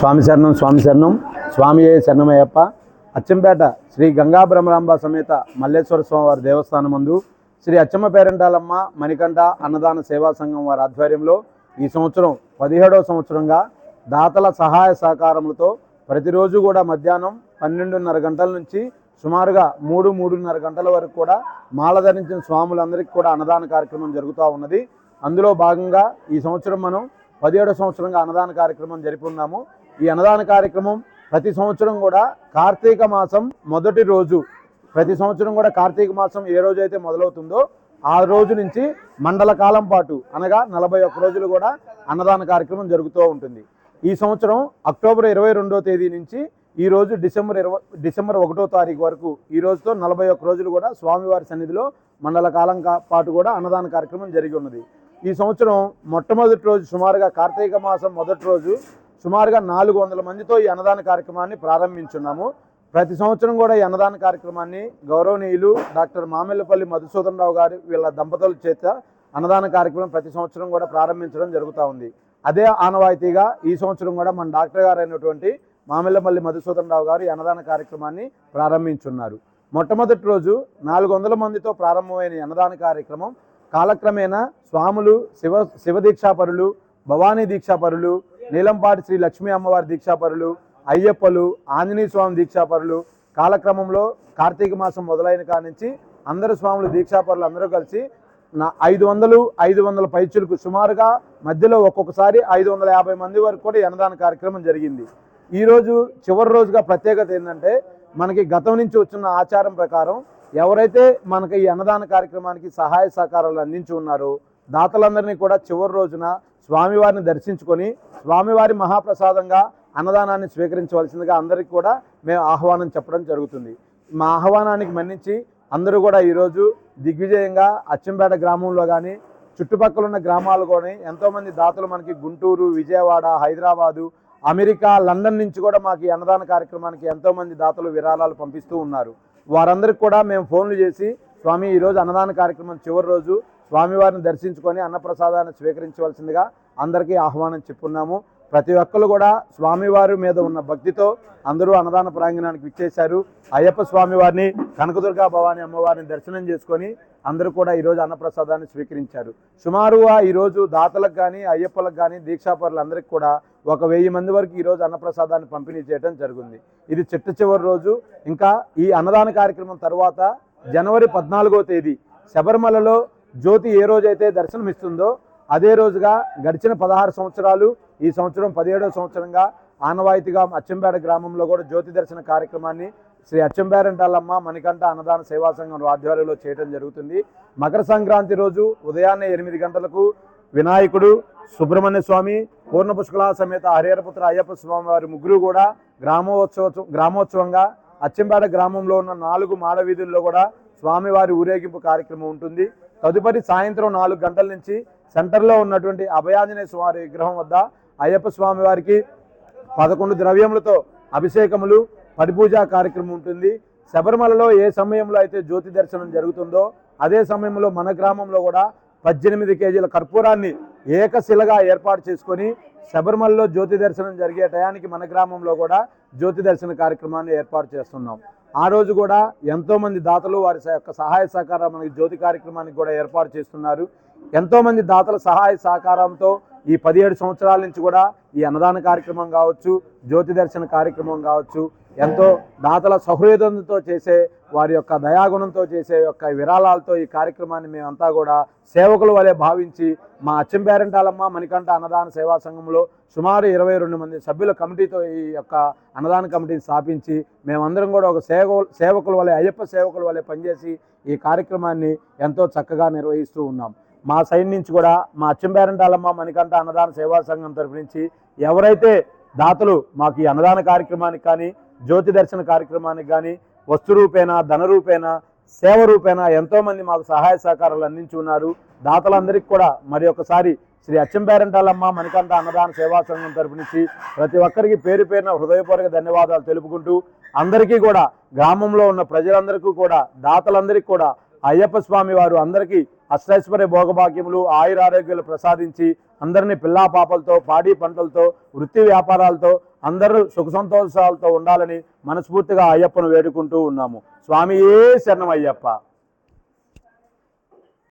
స్వామి శరణం స్వామి శరణం. స్వామి శరణమయ్యప్ప. అచ్చంపేట శ్రీ గంగా బ్రహ్మరాంబ సమేత మల్లేశ్వర స్వామి వారి దేవస్థానం మందు శ్రీ అచ్చమ్మ పేరంటాలమ్మ మణికంఠ అన్నదాన సేవా సంఘం వారి ఆధ్వర్యంలో ఈ సంవత్సరం పదిహేడవ సంవత్సరంగా దాతల సహాయ సహకారములతో ప్రతిరోజు కూడా మధ్యాహ్నం పన్నెండున్నర గంటల నుంచి సుమారుగా మూడు మూడున్నర గంటల వరకు కూడా మాల ధరించిన స్వాములందరికీ కూడా అన్నదాన కార్యక్రమం జరుగుతూ ఉన్నది. అందులో భాగంగా ఈ సంవత్సరం మనం పదిహేడో సంవత్సరంగా అన్నదాన కార్యక్రమం జరుపుకున్నాము ఈ అన్నదాన కార్యక్రమం ప్రతి సంవత్సరం కూడా కార్తీక మాసం మొదటి రోజు. ప్రతి సంవత్సరం కూడా కార్తీక మాసం ఏ రోజు అయితే మొదలవుతుందో ఆ రోజు నుంచి మండల కాలం పాటు అనగా నలభై ఒక్క రోజులు కూడా అన్నదాన కార్యక్రమం జరుగుతూ ఉంటుంది. ఈ సంవత్సరం అక్టోబర్ ఇరవై రెండో తేదీ నుంచి ఈ రోజు డిసెంబర్ ఇరవై డిసెంబర్ ఒకటో తారీఖు వరకు ఈ రోజుతో నలభై ఒక్క రోజులు కూడా స్వామివారి సన్నిధిలో మండల కాలం కా- పాటు కూడా అన్నదాన కార్యక్రమం జరిగి ఉన్నది. ఈ సంవత్సరం మొట్టమొదటి రోజు సుమారుగా కార్తీక మాసం మొదటి రోజు సుమారుగా నాలుగు వందల మందితో ఈ అన్నదాన కార్యక్రమాన్ని ప్రారంభించున్నాము. ప్రతి సంవత్సరం కూడా ఈ అన్నదాన కార్యక్రమాన్ని గౌరవనీయులు డాక్టర్ మామిళ్ళపల్లి మధుసూదన్ రావు గారి వీళ్ళ దంపతుల చేత అన్నదాన కార్యక్రమం ప్రతి సంవత్సరం కూడా ప్రారంభించడం జరుగుతూ ఉంది. అదే ఆనవాయితీగా ఈ సంవత్సరం కూడా మన డాక్టర్ గారు అయినటువంటి మామిళ్ళపల్లి మధుసూదన్ రావు గారు ఈ అన్నదాన కార్యక్రమాన్ని ప్రారంభించున్నారు. మొట్టమొదటి రోజు నాలుగు వందల మందితో ప్రారంభమైన అన్నదాన కార్యక్రమం కాలక్రమేణా స్వాములు శివ శివ దీక్షాపరులు భవానీ దీక్షాపరులు నీలంపాటి శ్రీ లక్ష్మీ అమ్మవారి దీక్షాపరులు అయ్యప్పలు ఆంజనేయ స్వామి దీక్షాపరులు కాలక్రమంలో కార్తీక మాసం మొదలైన కాడి నుంచి అందరు స్వాములు దీక్షాపరులు అందరూ కలిసి నా ఐదు వందలు ఐదు వందల పైచులకు సుమారుగా మధ్యలో ఒక్కొక్కసారి ఐదు వందల యాభై మంది వరకు కూడా ఈ అన్నదాన కార్యక్రమం జరిగింది. ఈరోజు చివరి రోజుగా ప్రత్యేకత ఏంటంటే మనకి గతం నుంచి వచ్చిన ఆచారం ప్రకారం ఎవరైతే మనకి ఈ అన్నదాన కార్యక్రమానికి సహాయ సహకారాలు అందించి ఉన్నారో దాతలందరినీ కూడా చివరి రోజున స్వామివారిని దర్శించుకొని స్వామివారి మహాప్రసాదంగా అన్నదానాన్ని స్వీకరించవలసిందిగా అందరికీ కూడా మేము ఆహ్వానం చెప్పడం జరుగుతుంది. మా ఆహ్వానానికి మన్నించి అందరూ కూడా ఈరోజు దిగ్విజయంగా అచ్చంపేట గ్రామంలో కానీ చుట్టుపక్కల ఉన్న గ్రామాలు కానీ ఎంతోమంది దాతలు మనకి గుంటూరు విజయవాడ హైదరాబాదు అమెరికా లండన్ నుంచి కూడా మాకు ఈ అన్నదాన కార్యక్రమానికి ఎంతోమంది దాతలు విరాళాలు పంపిస్తూ ఉన్నారు. వారందరికి కూడా మేము ఫోన్లు చేసి స్వామి ఈరోజు అన్నదాన కార్యక్రమం చివరి రోజు. స్వామివారిని దర్శించుకొని అన్నప్రసాదాన్ని స్వీకరించవలసిందిగా అందరికీ ఆహ్వానం చెప్పున్నాము. ప్రతి ఒక్కరు కూడా స్వామివారి మీద ఉన్న భక్తితో అందరూ అన్నదాన ప్రాంగణానికి విచ్చేశారు. అయ్యప్ప స్వామివారిని కనకదుర్గా భవాని అమ్మవారిని దర్శనం చేసుకొని అందరూ కూడా ఈరోజు అన్నప్రసాదాన్ని స్వీకరించారు. సుమారుగా ఈరోజు దాతలకు కానీ అయ్యప్పలకు కానీ దీక్షాపరులందరికీ కూడా ఒక వెయ్యి మంది వరకు ఈరోజు అన్నప్రసాదాన్ని పంపిణీ చేయడం జరిగింది. ఇది చిట్ట చివరి రోజు. ఇంకా ఈ అన్నదాన కార్యక్రమం తర్వాత జనవరి పద్నాలుగో తేదీ శబరిమలలో జ్యోతి ఏ రోజైతే దర్శనమిస్తుందో అదే రోజుగా గడిచిన పదహారు సంవత్సరాలు ఈ సంవత్సరం పదిహేడవ సంవత్సరంగా ఆనవాయితీగా అచ్చంపేట గ్రామంలో కూడా జ్యోతి దర్శన కార్యక్రమాన్ని శ్రీ అచ్చంపేరంటాలమ్మ మణికంఠ అన్నదాన సేవా సంఘం ఆధ్వర్యంలో చేయడం జరుగుతుంది. మకర సంక్రాంతి రోజు ఉదయాన్నే ఎనిమిది గంటలకు వినాయకుడు సుబ్రహ్మణ్య స్వామి పూర్ణ పుష్కల సమేత హరిహరపుత్ర అయ్యప్ప స్వామి వారి ముగ్గురు కూడా గ్రామోత్సవ గ్రామోత్సవంగా అచ్చంపేట గ్రామంలో ఉన్న నాలుగు మాడవీధుల్లో కూడా స్వామివారి ఊరేగింపు కార్యక్రమం ఉంటుంది. తదుపరి సాయంత్రం నాలుగు గంటల నుంచి సెంటర్లో ఉన్నటువంటి అభయాంజనేయ స్వామి విగ్రహం వద్ద అయ్యప్ప స్వామి వారికి పదకొండు ద్రవ్యములతో అభిషేకములు పరిపూజా కార్యక్రమం ఉంటుంది. శబరిమలలో ఏ సమయంలో అయితే జ్యోతి దర్శనం జరుగుతుందో అదే సమయంలో మన గ్రామంలో కూడా పద్దెనిమిది కేజీల కర్పూరాన్ని ఏకశిలగా ఏర్పాటు చేసుకొని శబరిమలలో జ్యోతి దర్శనం జరిగే టయానికి మన గ్రామంలో కూడా జ్యోతి దర్శన కార్యక్రమాన్ని ఏర్పాటు చేస్తున్నాం. ఆ రోజు కూడా ఎంతోమంది దాతలు వారి యొక్క సహాయ సహకారం మనకి జ్యోతి కార్యక్రమానికి కూడా ఏర్పాటు చేస్తున్నారు. ఎంతోమంది దాతల సహాయ సహకారంతో ఈ పదిహేడు సంవత్సరాల నుంచి కూడా ఈ అన్నదాన కార్యక్రమం కావచ్చు జ్యోతి దర్శన కార్యక్రమం కావచ్చు ఎంతో దాతల సహృదయంతో చేసే వారి యొక్క దయాగుణంతో చేసే యొక్క విరాళాలతో ఈ కార్యక్రమాన్ని మేమంతా కూడా సేవకుల వలె భావించి మా అచ్చంపేరంటాలమ్మ మణికంఠ అన్నదాన సేవా సంఘంలో సుమారు ఇరవై రెండు మంది సభ్యుల కమిటీతో ఈ యొక్క అన్నదాన కమిటీని స్థాపించి మేమందరం కూడా ఒక సేవ సేవకుల వలె అయ్యప్ప సేవకుల వలె పనిచేసి ఈ కార్యక్రమాన్ని ఎంతో చక్కగా నిర్వహిస్తూ ఉన్నాం. మా సైడ్ నుంచి కూడా మా అచ్చంబేరంటాలమ్మ మణికంఠ అన్నదాన సేవా సంఘం తరఫు నుంచి ఎవరైతే దాతలు మాకు ఈ అన్నదాన కార్యక్రమానికి కానీ జ్యోతి దర్శన కార్యక్రమానికి కానీ వస్తు రూపేణ ధన రూపేణ సేవ రూపేణ ఎంతోమంది మాకు సహాయ సహకారాలు అందించి ఉన్నారు. దాతలందరికీ కూడా మరి ఒకసారి శ్రీ అచ్చంపేరంటాలమ్మ మణికంఠ అన్నదాన సేవా సంఘం తరపు నుంచి ప్రతి ఒక్కరికి పేరు పేరున హృదయపూర్వక ధన్యవాదాలు తెలుపుకుంటూ అందరికీ కూడా గ్రామంలో ఉన్న ప్రజలందరికీ కూడా దాతలందరికీ కూడా అయ్యప్ప స్వామి వారు అందరికీ అష్టైశ్వర్య భోగభాగ్యములు ఆయురారోగ్యాలు ప్రసాదించి అందరినీ పిల్లా పాపలతో పాడి పంటలతో వృత్తి వ్యాపారాలతో అందరూ సుఖ సంతోషాలతో ఉండాలని మనస్ఫూర్తిగా అయ్యప్పను వేడుకుంటూ ఉన్నాము. స్వామియే శరణం అయ్యప్ప